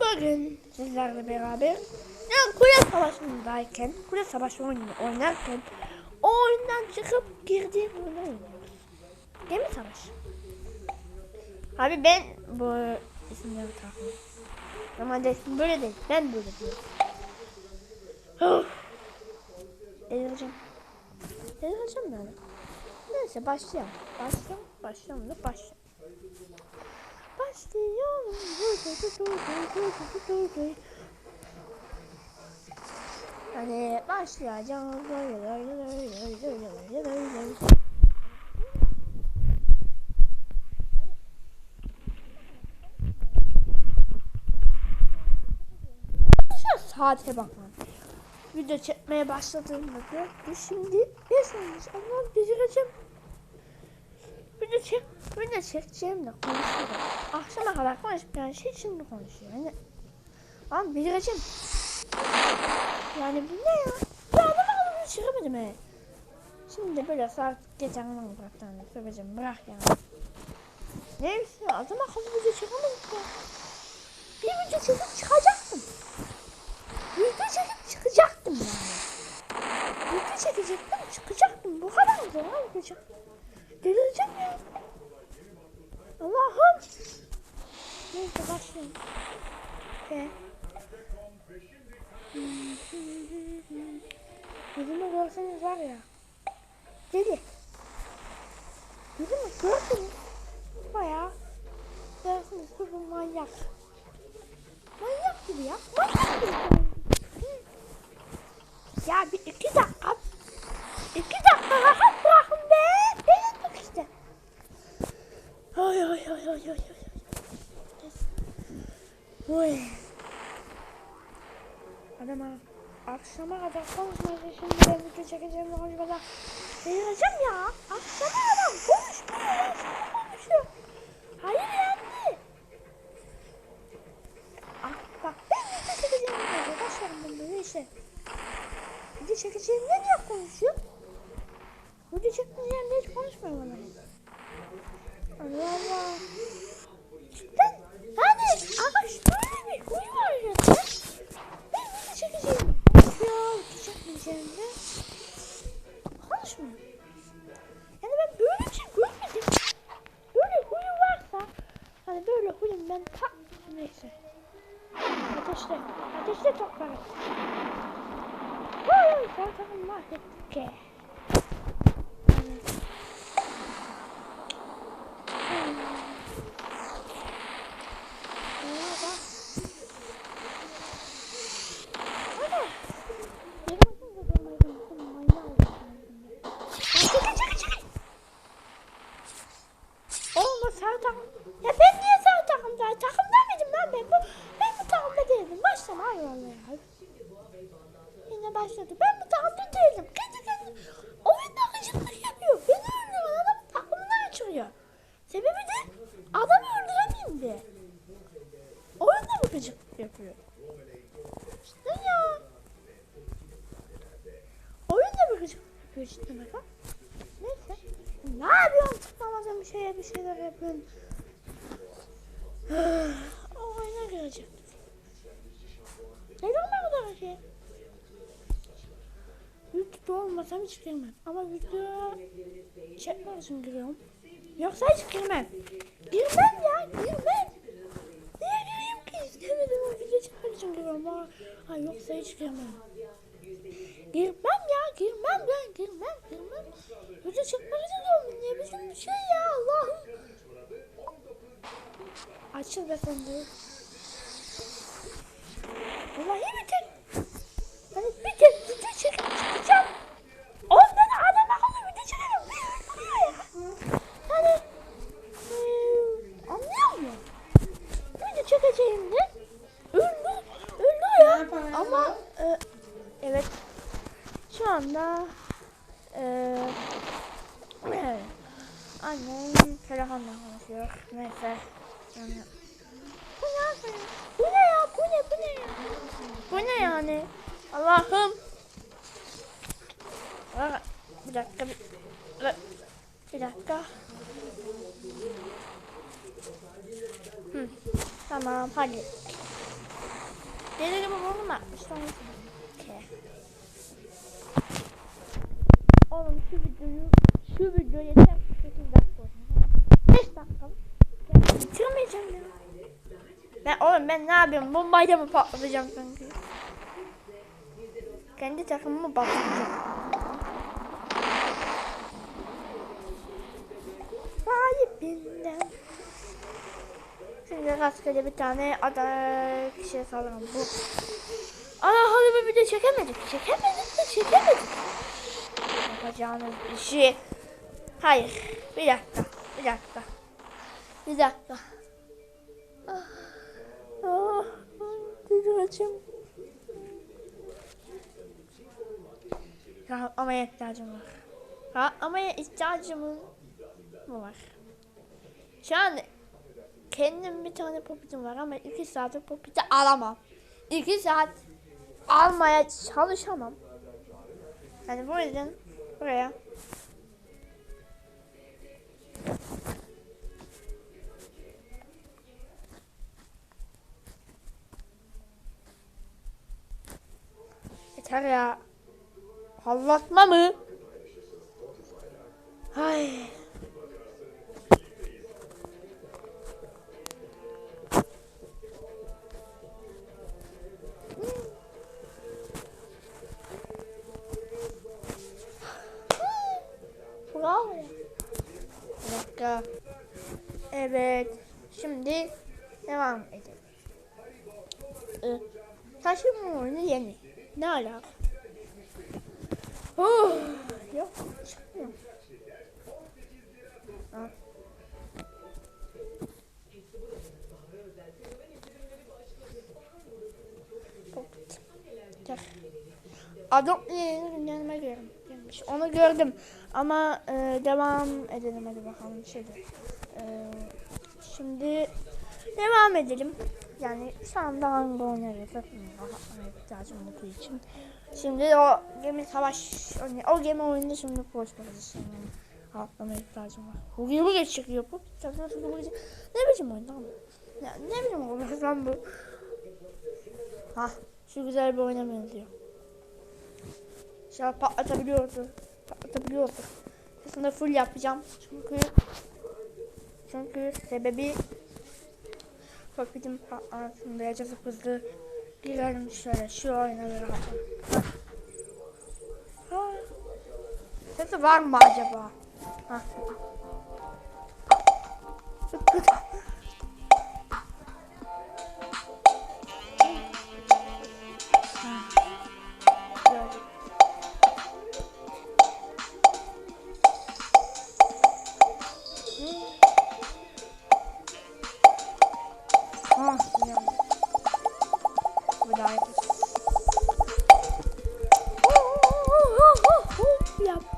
Bugün sizlerle beraber yani kule savaşındayken, kule savaşı oynarken o oyundan çıkıp girdiğim oyunu oynuyoruz. Gemi savaşı. Abi ben bu isimleri takmıyorum. Normalde isim böyle değil. Ben böyle diyorum. Delireceğim. Delireceğim yani. Neyse başlayalım. Başlayalım. Başlayalım da başlayalım. Başlayalım. Hani başlayacağım. Saate bakmam. Video çekmeye başladığımda da şimdi 5 olmuş. Ama bitireceğim. Video çek, video çekeceğim de konuşuyorum. Akşama kadar konuşmayan şey şimdi konuşuyor. Yani, abi bitireceğim. Yani bu ne ya? Ya adam ağzını çıkamadım he. Şimdi böyle saat geçen zaman bıraktığını söyleyeceğim. Bırak yani. Neyse adam akıllı video çekemedik ya. Bir video çekip çıkacaktım. Video çekip çıkacaktım yani. Video çekecektim çıkacaktım. Bu kadar ya video çek? Delireceğim ya. Allah'ım. Neyse başlayalım. Ve Yüzümü görseniz var ya. Deli. Yüzümü görseniz bayağı dersiniz ki bu manyak. Manyak gibi ya. Manyak gibi. Ya bir iki dakika. İki dakika rahat bırakın be. Beğendim işte. Ay ay ay ay ay ay. Uy. Adam ha. Akşama kadar konuşmadı şimdi ben video çekeceğim konuşmadan. Delireceğim ya. Akşama kadar konuşmuyor konuşuyor. Hayır yani. Ah, bak ben video çekeceğim diye başlarım ben böyle işe. Video çekeceğim ne diye konuşuyor? Video çekmeyeceğim diye hiç konuşmuyor bana. Allah Allah. Ben hani ama şöyle bir huy var ya. Ben video çekeceğim. Ya video çekmeyeceğim de. Konuşmuyor. Yani ben böyle bir şey görmedim. Böyle huyu varsa hani böyle huyum ben tak neyse. Ateşle. Ateşle topları. Hey, zaten mahvettik ki. Yani- Hmm. Aa, bak. Ana. Benim adım da dolmaydı. Bakın, mayma oldu şimdi. Aa, Çekil çekil çekil. Olma sarı takım. Ya ben niye sarı takımda? Takımda mıydım lan ben? Bu, ben bu takımda değildim. Başlama hayvanlar ya. Yine başladı. Ben bu takımda değilim. Kendi kendi oyunda gıcıklık yapıyor. Beni öldüren adam takımından çıkıyor. Sebebi de adamı öldüremeyeyim diye. Oyunda mı gıcıklık yapıyor? İşte ya. Oyunda mı gıcıklık yapıyor işte bak. Neyse. Ne yapıyorsun? Tıklamadığın bir şeye bir şeyler yapıyorsun. o oyuna girecek. Neden bu kadar şey? YouTube'da olmasam hiç girmem. Ama video çekmek için giriyorum. Yoksa hiç girmem. Girmem ya, girmem. Niye gireyim ki? İstemedim o video çekmek için giriyorum. Ha, yoksa hiç girmem. Girmem ya, girmem ben, girmem, girmem. Video çekmek için diyorum. Ne bizim bir şey ya Allah'ım. Açıl be sandığı. Vallahi bir tek Hani bir tek video çekip çıkacağım. Ondan adam akıllı video çekelim. Öldürüyor ya. Hani hmm, anlıyor musun? Video çekeceğim de öldü. Öldü ya. Ama e, evet şu anda e, evet, annem telefonla konuşuyor. Neyse. Yani, bu ne yapıyor? Bu ne ya? Bu ne? Bu ne ya? Bu ne yani? Allah'ım. Aa, Bir dakika. Bir, dakika. Hı. Tamam hadi. Gibi bunu mu yapmışlar? Okey. Oğlum şu videoyu şu video yeter 8 dakika olsun. 5 dakika. Ya, bitirmeyeceğim ya. Ben oğlum ben ne yapıyorum? Bombayla mı patlatacağım sanki? Kendi takımımı patlatacağım. Sahibinden. Şimdi rastgele bir tane aday kişiye salalım. Bu. Ana hadi bir video çekemedik. Çekemedik de çekemedik. Yapacağınız işi. Hayır. Bir dakika. Bir dakika. Bir dakika. Ah. Ah. Rahatlamaya ihtiyacım var. Rahatlamaya ihtiyacım var? Şu an kendim bir tane popitim var ama iki saate popiti alamam. İki saat almaya çalışamam. Yani bu yüzden buraya Yeter ya. Hallatma mı? Ay. Bravo. Bir. Evet. Şimdi devam edelim. Ee, taşıma oyunu yeni. Ne alaka? Oh, yok çıkmıyor. Ha. Adam gündeme gördüm. Gelmiş. Onu gördüm. Ama e, devam edelim hadi bakalım şimdi. E, şimdi devam edelim. Yani şu anda hangi oynarız? Rahatlamaya ihtiyacım olduğu için. Şimdi o gemi savaş, o, o gemi oyunu şimdi boş bırakacağız. Yani rahatlamaya ihtiyacım var. Bu gibi geç çıkıyor bu. Nasıl bu gece- Ne biçim oyun lan? Ya, ne bileyim oyun lan bu. Ha, şu güzel bir oyuna benziyor. Şu an patlatabiliyordu. Patlatabiliyordu. Aslında full yapacağım. Çünkü çünkü sebebi Papitim patlamasında yapacağız hızlı girelim şöyle şu oyuna bir rahatım. Ha. Sesi var mı acaba? Ha. Yap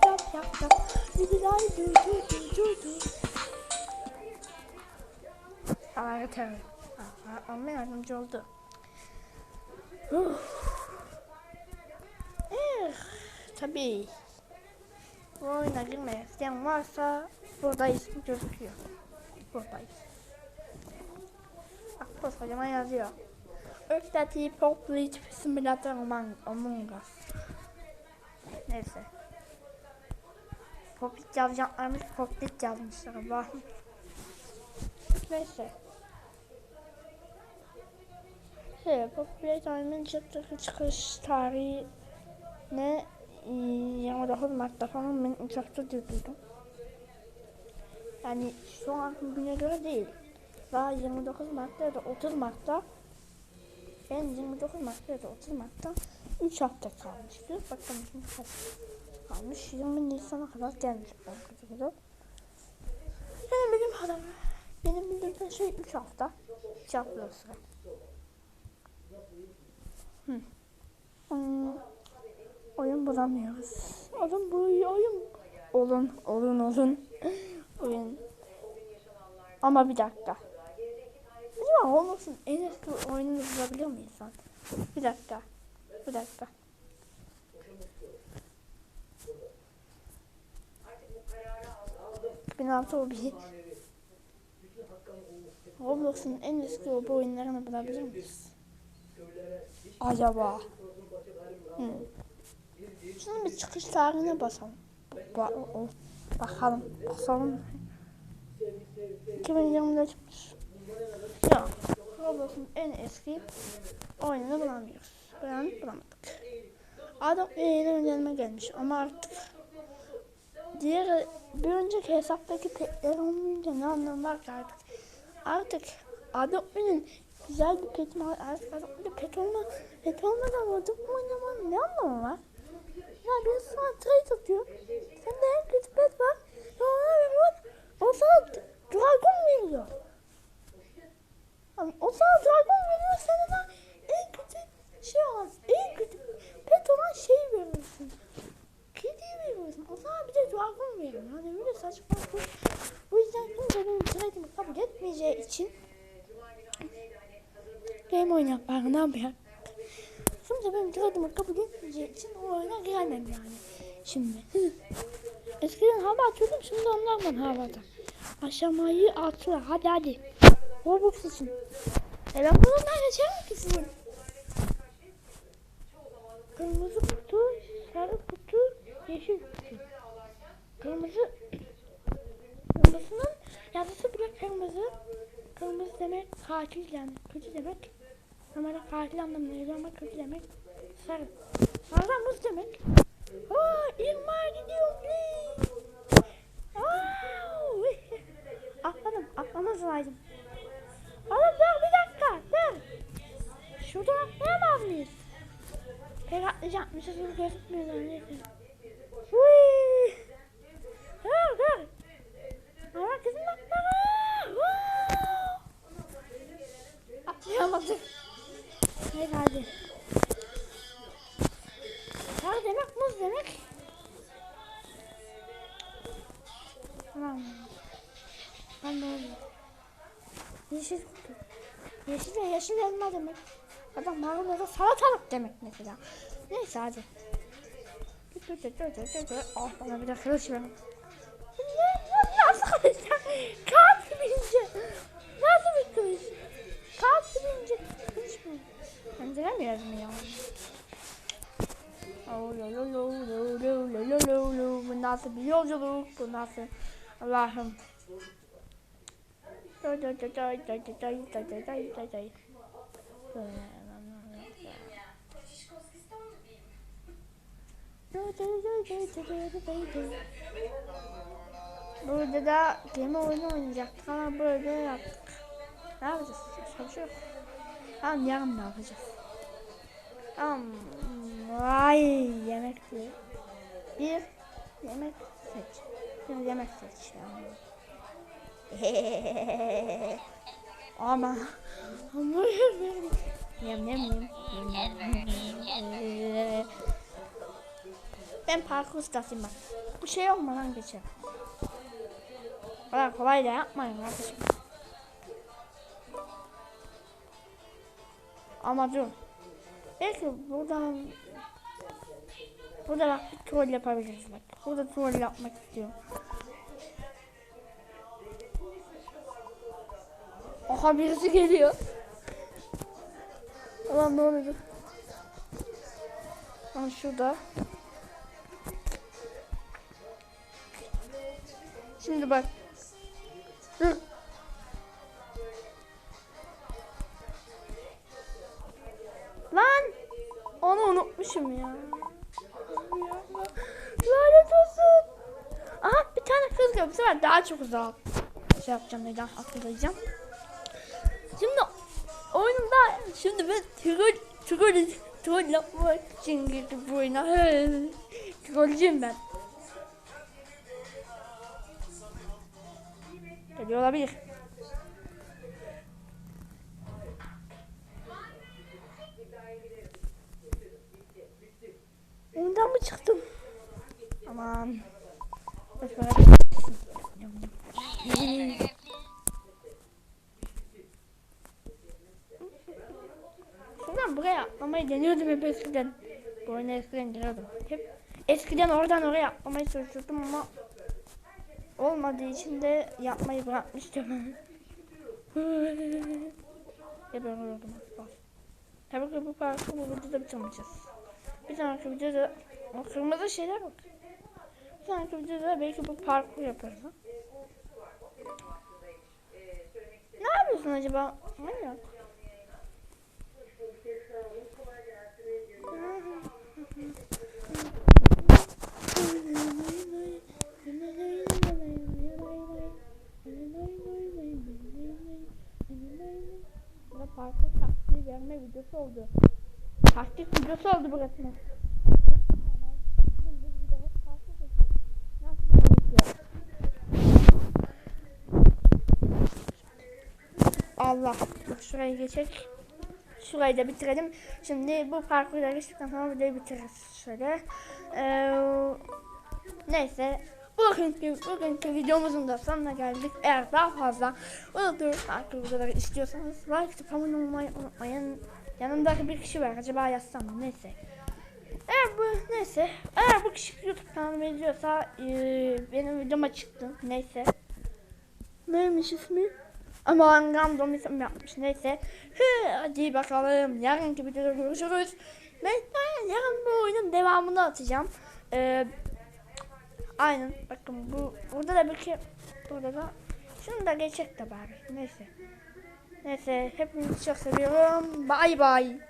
yap yap yap. Bir daha dur dur dur dur dur. Aa, yeter. Aa, Ama yardımcı oldu. Eh, tabii. Bu oyuna girmeye isteyen varsa burada ismi gözüküyor. Buradayız. Bak koskocaman yazıyor. Öktati Poplit Simulator Among, Us. Neyse. Poplit yazacaklarmış Poplit yazmışlar. Bak. Neyse. Şey, Poplit oyunun çıktığı çıkış tarihi ne 29 Mart'ta falan ben uçakta durdurdum. Yani şu an güne göre değil. Daha 29 Mart'ta ya da 30 Mart'ta ben 29 Mart'ta ya da 30 Mart'ta 3 hafta kalmıştı. Bakalım şimdi kaç kalmış. 20 Nisan'a kadar gelmiş kutuda. Benim kadar benim bildiğim şey 3 hafta. 3 hafta sıra. Hı. Hmm. Oyun bulamıyoruz. Oyun bu oyun. Olun, olun, olun. oyun. Ama bir dakika. Acaba olmasın en eski oyununu bulabilir miyiz lan? Bir dakika. Bir dakika. Bin altı o bir. Roblox'un en eski o oyunlarını bulabilir miyiz? Acaba? Hmm. Şimdi bir çıkış tarihine basalım. Ba bakalım. Basalım. 2020'de çıkmış. Ya Roblox'un en eski oyununu bulamıyoruz. Beğendik bulamadık. Adam yeni öncelme gelmiş ama artık diğer bir önceki hesaptaki petler olmayınca ne anlamı var ki artık? Artık Adobe'nin güzel bir pet var. Artık Adobe'de pet olma, pet olmadan Adobe oynamanın ne anlamı var? Ya bir sana trade atıyor. Sende en kötü pet var. Sonra bir var. O sana dragon veriyor. O sana dragon veriyor. Sana da en kötü şey olan, en kötü pet olan şeyi veriyorsun. Kediyi veriyorsun. O sana bir de dragon veriyor. Yani böyle saçma. Bu, bu yüzden kimse benim trade'imi kabul etmeyeceği için game oynayacaklarından bir Kimse benim trade'imi kabul etmeyeceği için o oyuna giremem yani. Şimdi. Eskiden hava atıyordum şimdi onlar bana hava atar. Aşamayı atıyor. Hadi hadi. Robux için. E ben bundan geçerim ki sizin. Kırmızı kutu, sarı kutu, yeşil kutu. Kırmızı Kırmızının yazısı bile kırmızı. Kırmızı demek katil yani. Kötü demek. Normalde katil anlamına geliyor ama kötü demek. Sarı. Sarı muz demek. Aa, İlmar gidiyor. Aa, atladım. Atlamaz lazım. Oğlum dur bir dakika. Dur. Şuradan atlayamaz mıyız? Pek atlayacakmışız gibi gözükmüyor da neyse. Salatalık demek mesela. Neyse hadi. Ah bana bir ver. Ne- Nasıl kılıç? Kağıt bilince. Nasıl bir kılıç? Kağıt bilince kılıç mı? Öldüremiyoruz mu ya? Oh. Bu nasıl bir yolculuk? Bu nasıl? Allah'ım. Day, day, day, day, day, day, day, day, day, day, day. Burada da gemi oyunu oynayacaktık ama böyle yaptık. Ne yapacağız? Başka bir şey yok. Tamam yarın ne yapacağız? Tamam. Vay yemek diyor. Bir yemek seç. Bir yemek seç yani. Ama hamburger verdik. Yem yem yem. Ben parkur ustasıyım bak. Bu şey olmadan geçer. Kolay kolay da yapmayın kardeşim. Ama dur. Belki buradan Burada bak bir troll yapabiliriz bak. Burada troll yapmak istiyorum. Aha birisi geliyor. Ulan ne oluyor? Lan şurada. Şimdi bak. Dur. Lan! Onu unutmuşum ya. Lanet olsun. Aha bir tane kız geliyor. Bu daha çok uzağa şey yapacağım neden hatırlayacağım. Şimdi oyunumda şimdi ben troll troll troll yapmak için girdim bu oyuna. Trollcüyüm ben. Geliyor olabilir. Oyundan mı çıktım? Aman. Şuradan buraya atlamayı deniyordum hep eskiden. Bu oyunu eskiden deniyordum. Hep eskiden oradan oraya atlamaya çalışıyordum ama olmadığı için de yapmayı bırakmıştım. Geberiyordum az kalsın. Tabii ki bu parkı bu videoda bitirmeyeceğiz. Bir sonraki videoda o kırmızı şeyler bak. Bir sonraki videoda belki bu parkur yaparız. Ne yapıyorsun acaba? Manyak. Bu da parkur taktiği verme videosu oldu. Taktik videosu oldu burası. Allah. Şurayı geçek. Şurayı da bitirelim. Şimdi bu parkurları geçtikten sonra videoyu bitiririz. Şöyle. Ee, neyse. Bugünkü, bugünkü videomuzun da sonuna geldik. Eğer daha fazla parkur videoları istiyorsanız like atıp abone olmayı unutmayın. Yanımdaki bir kişi var. Acaba yazsam mı? Neyse. Eğer bu neyse. Eğer bu kişi YouTube kanalımı izliyorsa ee, benim videoma çıktı. Neyse. Neymiş ismi? Ama random isim yapmış. Neyse. Hı, hadi bakalım. Yarınki videoda görüşürüz. Ben yarın bu oyunun devamını atacağım. Ee, aynen. Bakın bu burada da bir ki burada da şunu da geçecek de bari. Neyse. Neyse. Hepinizi çok seviyorum. Bay bay.